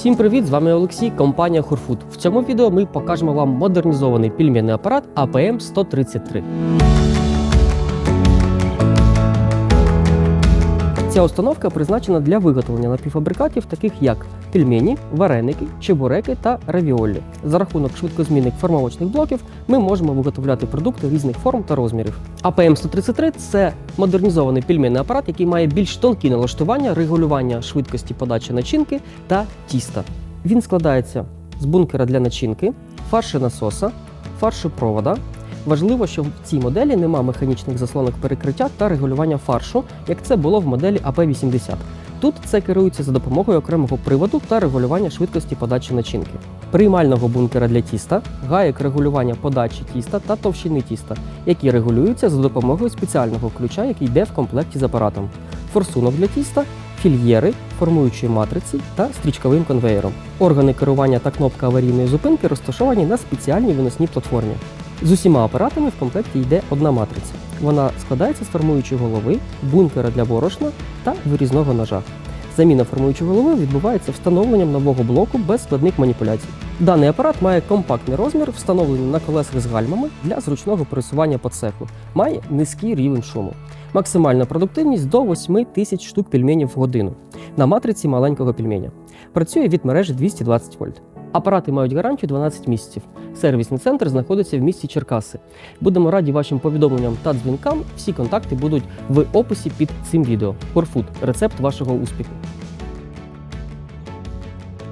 Всім привіт! З вами Олексій, компанія Хорфуд. В цьому відео ми покажемо вам модернізований пільм'яний апарат APM 133. Ця установка призначена для виготовлення напівфабрикатів, таких як пельмені, вареники, чебуреки та равіолі. За рахунок швидкозмінних формовочних блоків ми можемо виготовляти продукти різних форм та розмірів. APM 133 це модернізований пельменний апарат, який має більш тонкі налаштування, регулювання швидкості подачі начинки та тіста. Він складається з бункера для начинки, фаршонасоса, фаршопровода. Важливо, що в цій моделі нема механічних заслонок перекриття та регулювання фаршу, як це було в моделі AP80. Тут це керується за допомогою окремого приводу та регулювання швидкості подачі начинки, приймального бункера для тіста, гаєк регулювання подачі тіста та товщини тіста, які регулюються за допомогою спеціального ключа, який йде в комплекті з апаратом, форсунок для тіста, фільєри, формуючої матриці та стрічковим конвеєром. Органи керування та кнопка аварійної зупинки розташовані на спеціальній виносній платформі. З усіма апаратами в комплекті йде одна матриця. Вона складається з формуючої голови, бункера для борошна та вирізного ножа. Заміна формуючої голови відбувається встановленням нового блоку без складних маніпуляцій. Даний апарат має компактний розмір, встановлений на колесах з гальмами для зручного пересування по цеху. Має низький рівень шуму. Максимальна продуктивність до 8 тисяч штук пельменів в годину на матриці маленького пельменя. Працює від мережі 220 вольт. Апарати мають гарантію 12 місяців. Сервісний центр знаходиться в місті Черкаси. Будемо раді вашим повідомленням та дзвінкам. Всі контакти будуть в описі під цим відео. Корфуд рецепт вашого успіху.